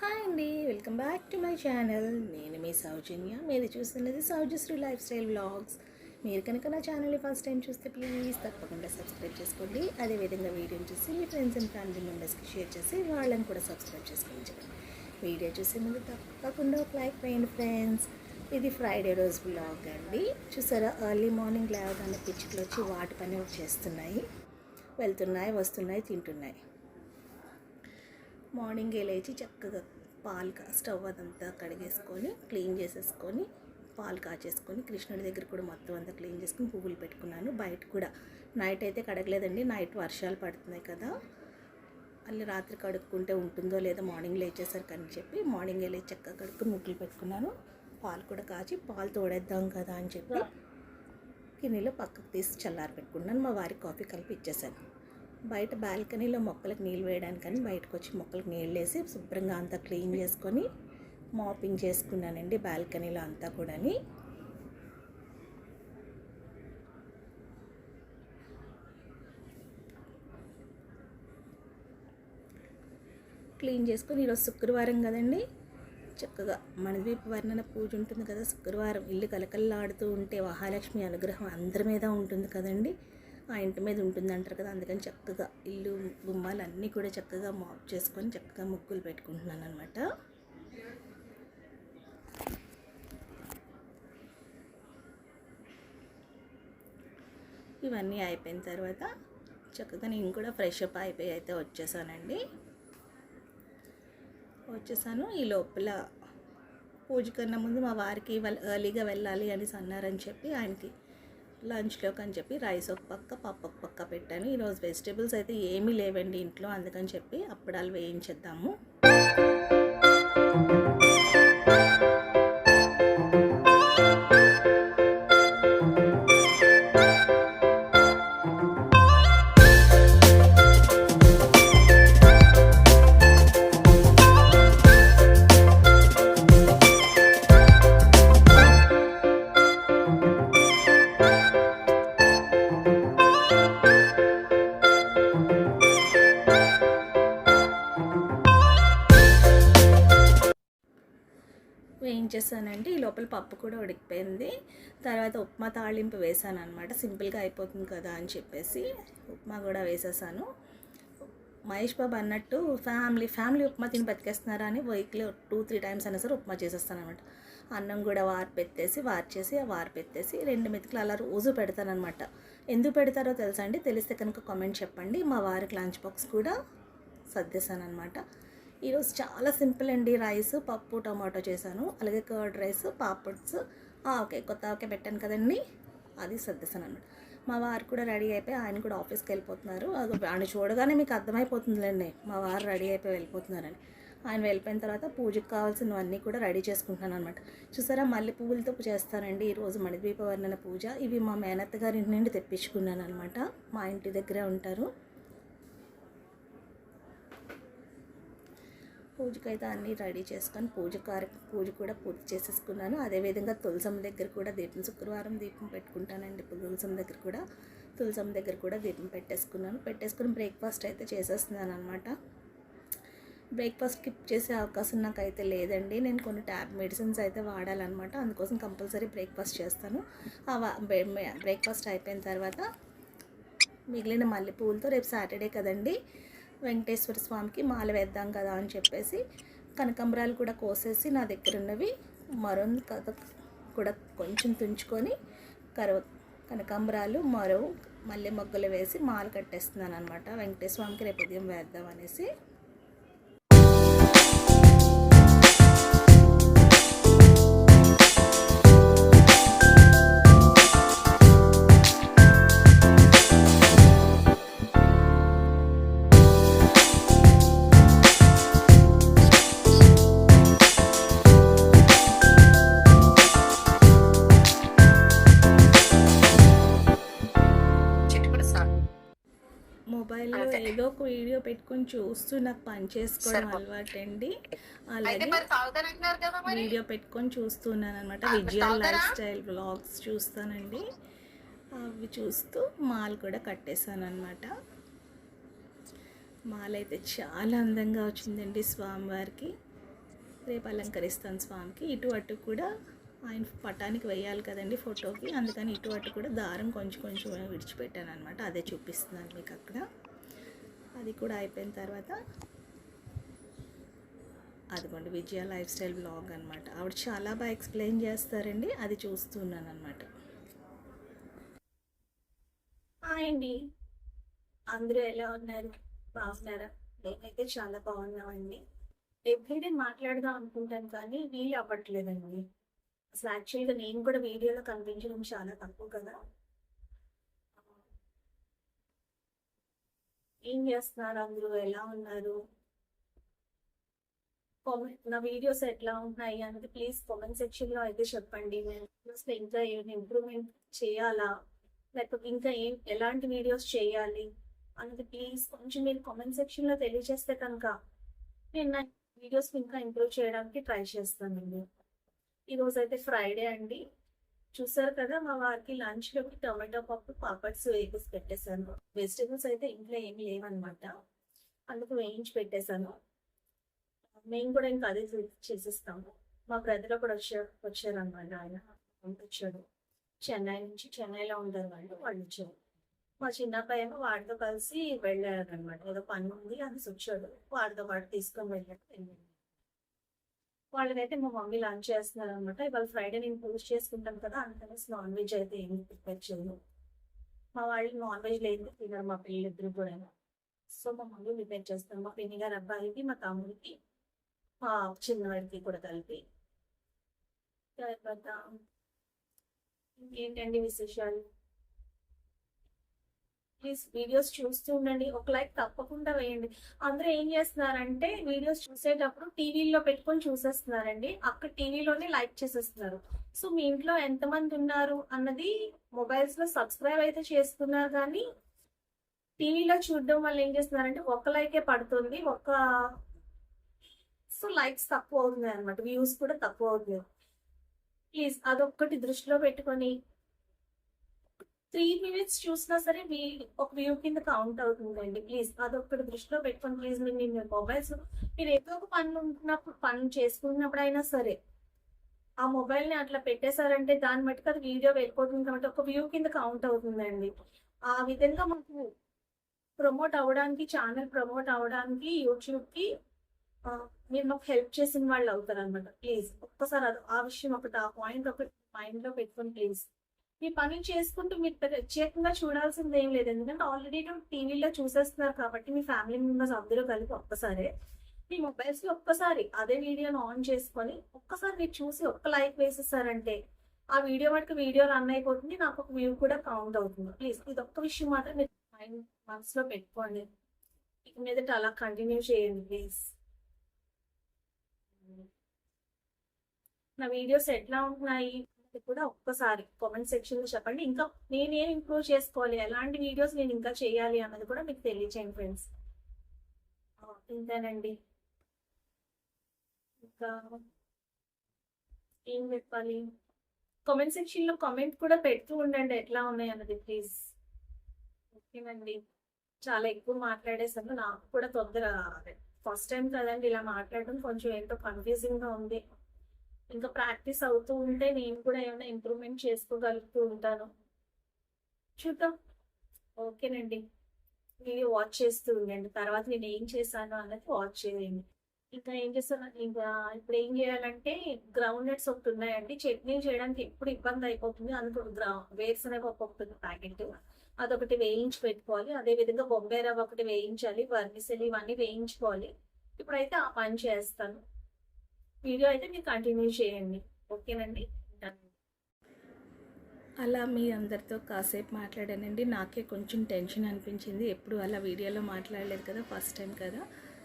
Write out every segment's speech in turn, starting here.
Hi అండి welcome back to my channel. నేను మీ సౌజన్య. మీరు చూస్తున్నది సౌజశ్రీ లైఫ్ స్టైల్ వ్లాగ్స్. మీరు కనుక నా ఛానల్ని ఫస్ట్ టైం చూస్తే ప్లీజ్ తప్పకుండా సబ్స్క్రైబ్ చేసుకోండి. అదేవిధంగా వీడియోని చూసి మీ ఫ్రెండ్స్ అండ్ ఫ్యామిలీ మెంబర్స్కి షేర్ చేసి వాళ్ళని కూడా సబ్స్క్రైబ్ చేసుకోండి వీడియో చూసే ముందు తప్పకుండా ఒక లైక్ వేయండి ఫ్రెండ్స్ ఇది ఫ్రైడే రోజు బ్లాగ్ అండి. చూసారా ఎర్లీ మార్నింగ్ లేవగానే పిచ్చుకలు వచ్చి వాటి పని చేస్తున్నాయి. వెళ్తున్నాయి వస్తున్నాయి తింటున్నాయి. మార్నింగే లేచి చక్కగా పాలు కా స్టవ్ అదంతా కడిగేసుకొని క్లీన్ చేసేసుకొని పాలు కాచేసుకొని కృష్ణుడి దగ్గర కూడా మొత్తం అంతా క్లీన్ చేసుకొని పువ్వులు పెట్టుకున్నాను. బయట కూడా నైట్ అయితే కడగలేదండి నైట్ వర్షాలు పడుతున్నాయి కదా. మళ్ళీ రాత్రి కడుక్కుంటే ఉంటుందో లేదో మార్నింగ్ లేచేసరికి అని చెప్పి మార్నింగ్ లేచి చక్కగా కడుక్కుని ముగ్గులు పెట్టుకున్నాను. పాలు కూడా కాచి పాలు తోడేద్దాం కదా అని చెప్పి గిన్నెలో పక్కకు తీసి చల్లారి పెట్టుకున్నాను మా వారికి కాఫీ కలిపి ఇచ్చేసాను. బయట బాల్కనీలో మొక్కలకు నీళ్ళు వేయడానికని బయటకు వచ్చి మొక్కలకు నీళ్ళు వేసి శుభ్రంగా అంతా క్లీన్ చేసుకొని మాపింగ్ చేసుకున్నానండి బాల్కనీలో అంతా కూడాని. క్లీన్ చేసుకొని ఈరోజు శుక్రవారం కదండి. చక్కగా మణిద్వీప వర్ణన పూజ ఉంటుంది కదా శుక్రవారం ఇల్లు కలకల్లాడుతూ ఉంటే మహాలక్ష్మి అనుగ్రహం అందరి మీద ఉంటుంది కదండి. ఆ ఇంటి మీద ఉంటుంది అంటారు కదా అందుకని చక్కగా ఇల్లు గుమ్మాలు అన్నీ కూడా చక్కగా మాప్ చేసుకొని చక్కగా ముగ్గులు పెట్టుకుంటున్నాను అనమాట ఇవన్నీ అయిపోయిన తర్వాత చక్కగా నేను కూడా ఫ్రెష్ అప్ అయిపోయి అయితే వచ్చేసానండి. వచ్చేసాను. ఈ లోపల పూజ కన్నా ముందు మా వారికి వాళ్ళు ఎర్లీగా వెళ్ళాలి అనేసి అన్నారని చెప్పి ఆయనకి లంచ్లోకి అని చెప్పి రైస్ ఒక పక్క పప్పు ఒక పక్క పెట్టాను. ఈరోజు వెజిటేబుల్స్ అయితే ఏమీ లేవండి ఇంట్లో అందుకని చెప్పి అప్పడాలు వేయించేద్దాము. పప్పు కూడా ఉడికిపోయింది. తర్వాత ఉప్మా తాళింపు వేసాను అనమాట సింపుల్గా అయిపోతుంది కదా అని చెప్పేసి ఉప్మా కూడా వేసేసాను. మహేష్ బాబు అన్నట్టు ఫ్యామిలీ ఫ్యామిలీ ఉప్మా తిని బతికేస్తున్నారా అని వీక్లీ టూ త్రీ టైమ్స్ అయినా సరే ఉప్మా చేసేస్తాను అనమాట అన్నం కూడా వార్పెత్తేసి వార్చేసి ఆ పెట్టేసి రెండు మెతుకులు అలా రోజు పెడతానమాట ఎందుకు పెడతారో తెలుసా అండి? తెలిస్తే కనుక కామెంట్ చెప్పండి. మా వారికి లంచ్ బాక్స్ కూడా సర్దేశాను అనమాట ఈరోజు చాలా సింపుల్ అండి రైస్. పప్పు టమాటో చేశాను. అలాగే కర్డ్ రైస్ పాపడ్స్ ఓకే కొత్త ఓకే పెట్టాను కదండి. అది సర్దేశాను అనమాట మా వారు కూడా రెడీ అయిపోయి ఆయన కూడా ఆఫీస్కి వెళ్ళిపోతున్నారు. అది ఆయన చూడగానే మీకు అర్థమైపోతుందిలేండి. మా వారు రెడీ అయిపోయి వెళ్ళిపోతున్నారని. ఆయన వెళ్ళిపోయిన తర్వాత పూజకు కావాల్సినవన్నీ కూడా రెడీ చేసుకుంటున్నాను అనమాట చూసారా? మల్లె పువ్వులతో చేస్తానండి. ఈరోజు మణిద్వీప వర్ణన పూజ. ఇవి మా మేనత్త గారి నుండి తెప్పించుకున్నాను అనమాట మా ఇంటి దగ్గరే ఉంటారు. పూజకైతే అన్నీ రెడీ చేసుకొని పూజ కార్య పూజ కూడా పూర్తి చేసేసుకున్నాను. అదేవిధంగా తులసం దగ్గర కూడా దీపం శుక్రవారం దీపం పెట్టుకుంటానండి. తులసం దగ్గర కూడా తులసం దగ్గర కూడా దీపం పెట్టేసుకున్నాను. పెట్టేసుకుని బ్రేక్ఫాస్ట్ అయితే చేసేస్తున్నాను అనమాట బ్రేక్ఫాస్ట్ స్కిప్ చేసే అవకాశం నాకైతే లేదండి. నేను కొన్ని ట్యాబ్ మెడిసిన్స్ అయితే వాడాలన్నమాట. అందుకోసం కంపల్సరీ బ్రేక్ఫాస్ట్ చేస్తాను. ఆ బ్రేక్ఫాస్ట్ అయిపోయిన తర్వాత మిగిలిన మల్లెపూలతో రేపు సాటర్డే కదండి. వెంకటేశ్వర స్వామికి మాల వేద్దాం కదా అని చెప్పేసి కనకాంబరాలు కూడా కోసేసి నా దగ్గర ఉన్నవి మరో కథ కూడా కొంచెం తుంచుకొని కరవ కనకాంబరాలు మరో మల్లె మొగ్గలు వేసి మాల కట్టేస్తున్నాను అనమాట వెంకటేశ్వర రేపు ఉదయం వేద్దాం అనేసి. చూస్తూ నాకు పని చేసుకోవడం అలవాటండి. అలాగే వీడియో పెట్టుకొని చూస్తున్నాను అనమాట విజువల్ లైఫ్ స్టైల్ బ్లాగ్స్ చూస్తానండి. అవి చూస్తూ మాల్ కూడా కట్టేశాను అనమాట మాల అయితే చాలా అందంగా వచ్చిందండి స్వామివారికి. రేపు అలంకరిస్తాను స్వామికి. ఇటు అటు కూడా ఆయన పటానికి వేయాలి కదండి ఫోటోకి. అందుకని ఇటు అటు కూడా దారం కొంచెం కొంచెం విడిచిపెట్టాను అనమాట అదే చూపిస్తున్నాను మీకు అక్కడ. అది కూడా అయిపోయిన తర్వాత అదిగోండి విజయ లైఫ్ స్టైల్ బ్లాగ్ అనమాట ఆవిడ చాలా బాగా ఎక్స్ప్లెయిన్ చేస్తారండి. అది చూస్తున్నాను అనమాట అండి. అందరూ ఎలా ఉన్నారు? బాగున్నారా? నేనైతే చాలా బాగున్నామండి. ఎవ్రీడే మాట్లాడదాం అనుకుంటాను కానీ వీలు అవ్వట్లేదండి. అసలు యాక్చువల్గా నేను కూడా వీడియోలో కనిపించడం చాలా తక్కువ కదా. ఏం చేస్తున్నారు? అందరూ ఎలా ఉన్నారు? కామెంట్ నా వీడియోస్ ఎట్లా ఉన్నాయి? అనేది ప్లీజ్ కామెంట్ సెక్షన్లో అయితే చెప్పండి. నేను ఇంకా ఏమైనా ఇంప్రూవ్మెంట్ చేయాలా? లేకపోతే ఇంకా ఏం ఎలాంటి వీడియోస్ చేయాలి? అనేది ప్లీజ్ కొంచెం మీరు కామెంట్ సెక్షన్లో తెలియజేస్తే కనుక నేను నా వీడియోస్ ఇంకా ఇంప్రూవ్ చేయడానికి ట్రై చేస్తానండి. ఈరోజు అయితే ఫ్రైడే అండి. చూసారు కదా మా వారికి లంచ్లోకి టొమాటో పప్పు పాపడ్స్ వేసి పెట్టేశాను. వెజిటేబుల్స్ అయితే ఇంట్లో ఏమి లేవన్నమాట. అందుకు వేయించి పెట్టేశాను. మేము కూడా ఇంకా అదే చేసేస్తాము. మా బ్రదర్ కూడా వచ్చారు వచ్చారనమాట ఆయన. పంపించాడు చెన్నై నుంచి చెన్నైలో ఉంటారు వాళ్ళు వాళ్ళు వచ్చారు. మా చిన్నబ్బాయి ఏమో వాడితో కలిసి వెళ్ళారు అనమాట ఏదో పని ఉంది అని వచ్చాడు. వాడితో వాడు తీసుకొని వెళ్ళాడు వెళ్ళాడు. వాళ్ళకైతే మా మమ్మీ లంచ్ చేస్తున్నారు అనమాట ఇవాళ ఫ్రైడే నేను పూజ చేసుకుంటాను కదా అందుకనేసి నాన్ వెజ్ అయితే ఏమి ప్రిపేర్ చేయను. మా వాళ్ళు నాన్ వెజ్ లేదు తినరు మా పిల్లలిద్దరు కూడా. సో మా మమ్మీ ప్రిపేర్ చేస్తాం మా పిన్ని గారు అబ్బాయికి మా తమ్ముడికి మా చిన్నవాడికి కూడా కలిపి. తర్వాత ఇంకేంటండి విశేషాలు? ప్లీజ్ వీడియోస్ చూస్తూ ఉండండి. ఒక లైక్ తప్పకుండా వేయండి. అందరూ ఏం చేస్తున్నారంటే వీడియోస్ చూసేటప్పుడు టీవీలో పెట్టుకొని చూసేస్తున్నారండి. అక్కడ టీవీలోనే లైక్ చేసేస్తున్నారు. సో మీ ఇంట్లో ఎంతమంది ఉన్నారు అన్నది మొబైల్స్లో సబ్స్క్రైబ్ అయితే చేస్తున్నారు కానీ టీవీలో చూడడం వల్ల ఏం చేస్తున్నారంటే ఒక లైకే పడుతుంది ఒక సో లైక్స్ తక్కువ అవుతున్నాయి అనమాట వ్యూస్ కూడా తక్కువ అవుతున్నాయి. ప్లీజ్ అదొక్కటి దృష్టిలో పెట్టుకొని త్రీ మినిట్స్ చూసినా సరే మీ ఒక వ్యూ కింద కౌంట్ అవుతుందండి. ప్లీజ్ అదొక్కటి దృష్టిలో పెట్టుకొని ప్లీజ్ మీరు మీ మొబైల్స్ మీరు ఏదో ఒక పని ఉంటున్నప్పుడు పని చేసుకున్నప్పుడు అయినా సరే ఆ మొబైల్ని అట్లా పెట్టేశారంటే దాన్ని మట్టుకు అది వీడియో వెళ్ళిపోతుంది కాబట్టి ఒక వ్యూ కింద కౌంట్ అవుతుందండి. ఆ విధంగా మాకు ప్రమోట్ అవ్వడానికి ఛానల్ ప్రమోట్ అవ్వడానికి యూట్యూబ్కి మీరు మాకు హెల్ప్ చేసిన వాళ్ళు అవుతారు అనమాట ప్లీజ్ ఒక్కసారి అది ఆ విషయం ఒకటి ఆ పాయింట్ ఒకటి మైండ్లో పెట్టుకొని ప్లీజ్ మీ పనులు చేసుకుంటూ మీరు ప్రత్యేకంగా చూడాల్సింది ఏం లేదు. ఎందుకంటే ఆల్రెడీ టీవీలో చూసేస్తున్నారు కాబట్టి మీ ఫ్యామిలీ మెంబర్స్ అందరూ కలిపి ఒక్కసారి మీ మొబైల్స్లో ఒక్కసారి అదే వీడియోని ఆన్ చేసుకొని ఒక్కసారి మీరు చూసి ఒక్క లైక్ వేసేసారంటే ఆ వీడియో మటుకు వీడియో రన్ అయిపోతుంది. నాకు ఒక వ్యూ కూడా కౌంట్ అవుతుంది. ప్లీజ్ ఇది ఒక్క విషయం మాత్రం మీరు మైండ్ మనసులో పెట్టుకోండి. ఇక మీదట అలా కంటిన్యూ చేయండి ప్లీజ్ నా వీడియోస్ ఎట్లా ఉంటున్నాయి? కూడా ఒక్కసారి కామెంట్ సెక్షన్లో చెప్పండి. ఇంకా నేనేం ఇంప్రూవ్ చేసుకోవాలి? ఎలాంటి వీడియోస్ నేను ఇంకా చేయాలి అన్నది కూడా మీకు తెలియచేయండి ఫ్రెండ్స్ ఇంతేనండి. ఇంకా ఏం చెప్పాలి? కామెంట్ సెక్షన్లో కామెంట్ కూడా పెడుతూ ఉండండి. ఎట్లా ఉన్నాయి అన్నది ప్లీజ్ ఓకేనండి. చాలా ఎక్కువ మాట్లాడేసాను నాకు కూడా తొందర ఫస్ట్ టైం కదండి ఇలా మాట్లాడడం. కొంచెం ఏంటో కన్ఫ్యూజింగ్గా ఉంది. ఇంకా ప్రాక్టీస్ అవుతూ ఉంటే నేను కూడా ఏమైనా ఇంప్రూవ్మెంట్ చేసుకోగలుగుతూ ఉంటాను. చూద్దాం. ఓకేనండి. వీడియో వాచ్ చేస్తూ ఉండండి. తర్వాత నేను ఏం చేశాను అన్నది వాచ్ చేయండి. ఇంకా ఏం చేస్తాను ఇంకా ఇప్పుడు ఏం చేయాలంటే గ్రౌండ్ నట్స్ ఒకటి ఉన్నాయండి. చట్నీ చేయడానికి ఎప్పుడు ఇబ్బంది అయిపోతుంది. అందుకు గ్రౌండ్ వేరుశనగ పప్పు ప్యాకెట్. అదొకటి వేయించి పెట్టుకోవాలి. అదే విధంగా బొంబాయి రవ్వ ఒకటి వేయించాలి. వర్మిసెల్ ఇవన్నీ వేయించుకోవాలి. ఇప్పుడైతే ఆ పని చేస్తాను. వీడియో అయితే మీరు కంటిన్యూ చేయండి. ఓకేనండి? అలా మీ అందరితో కాసేపు మాట్లాడానండి. నాకే కొంచెం టెన్షన్ అనిపించింది. ఎప్పుడు అలా వీడియోలో మాట్లాడలేదు కదా ఫస్ట్ టైం కదా.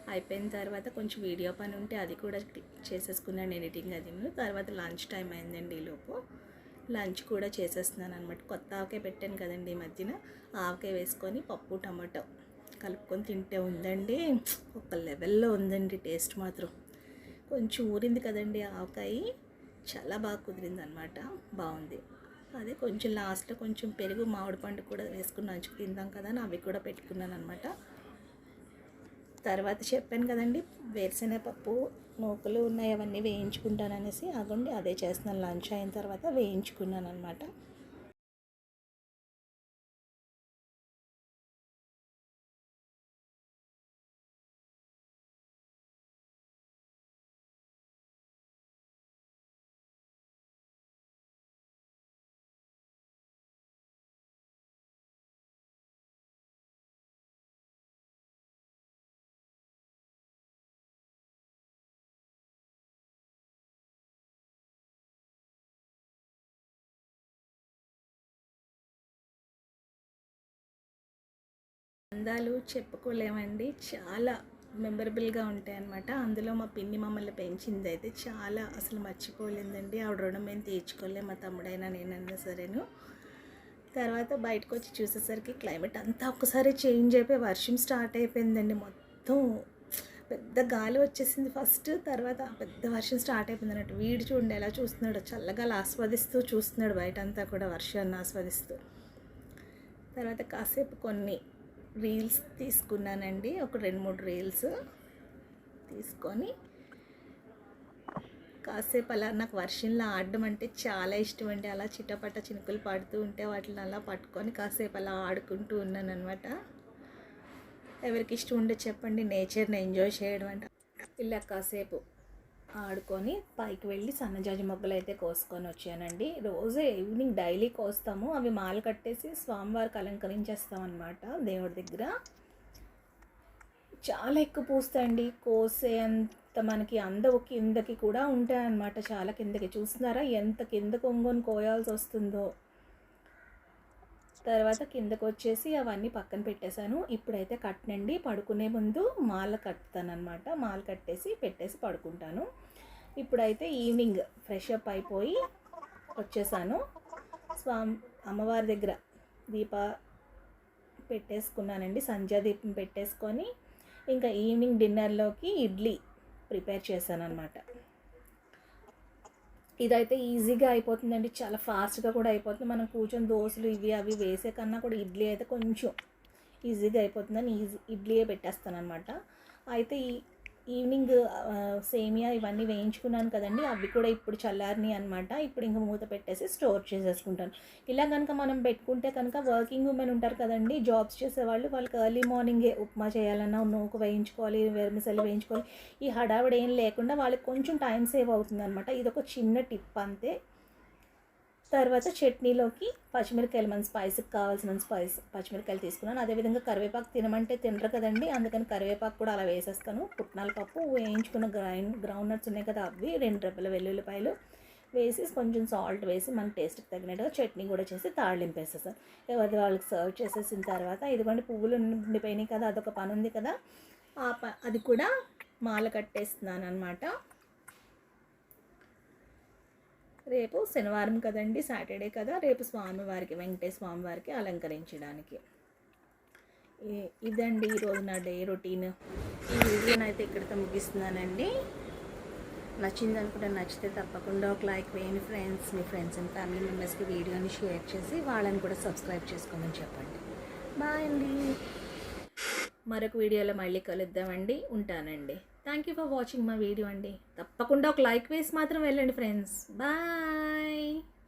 అయిపోయిన తర్వాత కొంచెం వీడియో పని ఉంటే అది కూడా చేసేసుకున్నాను ఎడిటింగ్ అది. తర్వాత లంచ్ టైం అయిందండి ఈలోపు లంచ్ కూడా చేసేస్తున్నాను అనమాట కొత్త ఆవకాయ పెట్టాను కదండి ఈ మధ్యన. ఆవకాయ వేసుకొని పప్పు టమాటో కలుపుకొని తింటే ఉందండి. ఒక లెవెల్లో ఉందండి టేస్ట్ మాత్రం. కొంచెం ఊరింది కదండి ఆవకాయ. చాలా బాగా కుదిరింది అనమాట బాగుంది. అదే కొంచెం లాస్ట్లో కొంచెం పెరుగు మామిడి పండు కూడా వేసుకుని నంచుకు తిందాం కదా అని అవి కూడా పెట్టుకున్నాను అనమాట తర్వాత చెప్పాను కదండి వేరుశెనగ పప్పు నూకలు ఉన్నాయి అవన్నీ వేయించుకుంటాను అనేసి అగండి అదే చేస్తున్నాను. లంచ్ అయిన తర్వాత వేయించుకున్నాను అనమాట అందాలు చెప్పుకోలేమండి. చాలా మెమరబుల్గా ఉంటాయి అన్నమాట అందులో మా పిన్ని మమ్మల్ని పెంచింది అయితే చాలా అసలు మర్చిపోలేదండి. ఆవిడ రుణం మేము తీర్చుకోలేము మా తమ్ముడైనా నేనన్నా సరేను. తర్వాత బయటకు వచ్చి చూసేసరికి క్లైమేట్ అంతా ఒక్కసారి చేంజ్ అయిపోయి వర్షం స్టార్ట్ అయిపోయిందండి మొత్తం. పెద్ద గాలి వచ్చేసింది ఫస్ట్ తర్వాత పెద్ద వర్షం స్టార్ట్ అయిపోయింది అన్నట్టు. వీడు చూడండి ఎలా చూస్తున్నాడు చల్లగా ఆస్వాదిస్తూ చూస్తున్నాడు బయట అంతా కూడా వర్షాన్ని ఆస్వాదిస్తూ. తర్వాత కాసేపు కొన్ని రీల్స్ తీసుకున్నానండి. ఒక రెండు మూడు రీల్స్ తీసుకొని కాసేపు అలా నాకు వర్షంలో ఆడడం అంటే చాలా ఇష్టం అండి అలా చిట్టపట్ట చినుకులు పడుతూ ఉంటే వాటిని అలా పట్టుకొని కాసేపు అలా ఆడుకుంటూ ఉన్నాను అనమాట ఎవరికి ఇష్టం ఉండే చెప్పండి. నేచర్ని ఎంజాయ్ చేయడం అంటే. ఇలా కాసేపు ఆడుకొని పైకి వెళ్ళి సన్నజాజి మొగ్గలు అయితే కోసుకొని వచ్చానండి. రోజే ఈవినింగ్ డైలీ కోస్తాము. అవి మాలు కట్టేసి స్వామివారికి అలంకరించేస్తాం అనమాట దేవుడి దగ్గర. చాలా ఎక్కువ పూస్తాయండి. కోసే అంత మనకి అందవు కిందకి కూడా ఉంటాయన్నమాట. చాలా కిందకి. చూస్తున్నారా? ఎంత కింద కొంగొని కోయాల్సి వస్తుందో. తర్వాత కిందకు వచ్చేసి అవన్నీ పక్కన పెట్టేశాను. ఇప్పుడైతే కట్టనండి. పడుకునే ముందు మాల కట్టుతానమాట మాల కట్టేసి పెట్టేసి పడుకుంటాను. ఇప్పుడైతే ఈవినింగ్ ఫ్రెష్ అప్ అయిపోయి వచ్చేసాను. స్వామి అమ్మవారి దగ్గర దీప పెట్టేసుకున్నానండి. సంధ్యా దీపం పెట్టేసుకొని ఇంకా ఈవినింగ్ డిన్నర్లోకి ఇడ్లీ ప్రిపేర్ చేశాను అనమాట ఇదైతే ఈజీగా అయిపోతుందండి. చాలా ఫాస్ట్గా కూడా అయిపోతుంది. మనం కూర్చొని దోశలు ఇవి అవి వేసే కన్నా కూడా ఇడ్లీ అయితే కొంచెం ఈజీగా అయిపోతుందని ఈజీ ఇడ్లీయే పెట్టేస్తాను అనమాట అయితే ఈ ఈవినింగ్ సేమియా ఇవన్నీ వేయించుకున్నాను కదండి. అవి కూడా ఇప్పుడు చల్లారిని అనమాట ఇప్పుడు ఇంకా మూత పెట్టేసి స్టోర్ చేసేసుకుంటాను. ఇలా కనుక మనం పెట్టుకుంటే కనుక వర్కింగ్ ఉమెన్ ఉంటారు కదండి. జాబ్స్ చేసేవాళ్ళు వాళ్ళకి ఎర్లీ మార్నింగే ఉప్మా చేయాలన్నా నూకు వేయించుకోవాలి వెరమిసలు వేయించుకోవాలి. ఈ హడావిడి ఏం లేకుండా వాళ్ళకి కొంచెం టైం సేవ్ అవుతుంది అనమాట ఇది ఒక చిన్న టిప్ అంతే. తర్వాత చట్నీలోకి పచ్చిమిరకాయలు మన స్పైస్కి కావాల్సిన స్పైస్ పచ్చిమిరకాయలు తీసుకున్నాను. అదేవిధంగా కరివేపాకు తినమంటే తినరు కదండి. అందుకని కరివేపాకు కూడా అలా వేసేస్తాను. పుట్నాల పప్పు వేయించుకున్న గ్రైండ్ గ్రౌండ్ నట్స్ ఉన్నాయి కదా అవి రెండు రెబ్బల వెల్లుల్లిపాయలు వేసి కొంచెం సాల్ట్ వేసి మన టేస్ట్కి తగినట్టుగా చట్నీ కూడా చేసి తాళింపు ఎవరి వాళ్ళకి సర్వ్ చేసేసిన తర్వాత ఇదిగోండి పువ్వులు ఉండిపోయినాయి కదా అదొక పని ఉంది కదా ఆ ప అది కూడా మాల కట్టేస్తున్నాను అనమాట రేపు శనివారం కదండి సాటర్డే కదా రేపు స్వామివారికి వెంకటేశ్వర స్వామివారికి అలంకరించడానికి. ఈ- ఇదండి ఈరోజు నా డే రొటీన్. ఈ వీడియోని అయితే ఇక్కడితో ముగిస్తున్నానండి. నచ్చింది అనుకుంటే నచ్చితే తప్పకుండా ఒక లైక్ వేయండి ఫ్రెండ్స్ మీ ఫ్రెండ్స్ అండ్ ఫ్యామిలీ మెంబర్స్కి వీడియోని షేర్ చేసి వాళ్ళని కూడా సబ్స్క్రైబ్ చేసుకోమని చెప్పండి. బాయ్ అండి. మరొక వీడియోలో మళ్ళీ కలుద్దామండి. ఉంటానండి. థ్యాంక్ యూ ఫర్ వాచింగ్ మా వీడియో అండి. తప్పకుండా ఒక లైక్ వేసి మాత్రం వెళ్ళండి ఫ్రెండ్స్ బాయ్